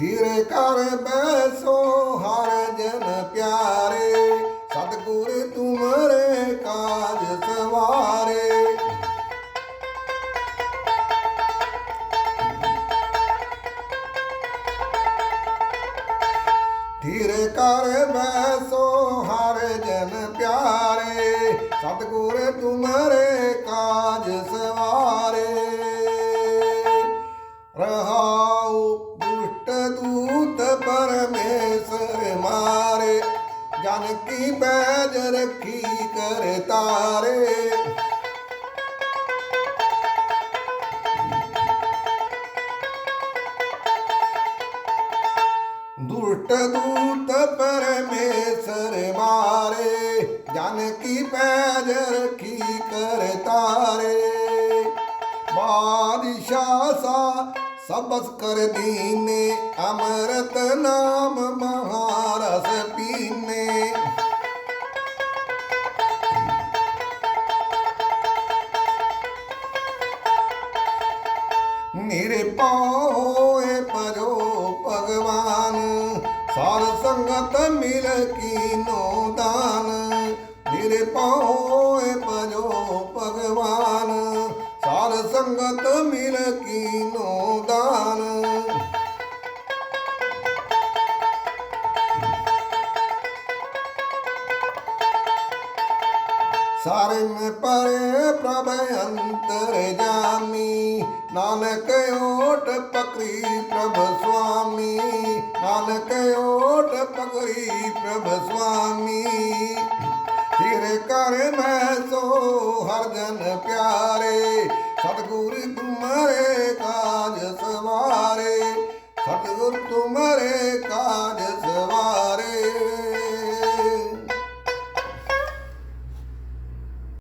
ਧੀਰੇ ਕਰ ਬੈਸੋ, ਹਰ ਜਨ ਪਿਆਰੇ। ਸਤਿਗੁਰ ਤੁਮਰੇ ਕਾਜ ਸਵਾਰੇ। ਧੀਰੇ ਕਰ ਬੈਸੋ, ਹਰ ਜਨ ਪਿਆਰੇ। ਸਤਿਗੁਰ ਤੁਮਰੇ ਕਾਜ ਸਵਾਰੇ। ਰਹਾਉ ਦੂਤ ਪਰਮੇਸ਼ਰ ਮਾਰੇ, ਜਨ ਕੀ ਬੈਜ ਰਖੀ ਕਰ ਤਾਰੇ। ਦੁਸ਼ਟ ਦੂਤ ਪਰਮੇਸ਼ਰ ਮਾਰੇ, ਜਨ ਕੀ ਪੈਜ ਰੱਖੀ ਕਰ ਤਾਰੇ। ਬਾਦਸ਼ਾਹ ਸਾ सबस कर दीने, अमृत नाम महारस पीने। मेरे पाए परो भगवान, सार संगत मिल की नो दान मेरे पाए परो भगवान, सार संगत मिल की नो सारे में परे प्रभ अंतर जामी। नानक ओट पकड़ी प्रभ स्वामी। नानक ओट पकड़ी प्रभ स्वामी। फिर कर मैं सो हर जन प्यारे। सतगुरु तुम्हारे काज सवारे। सतगुरु तुम्हारे काज सवारे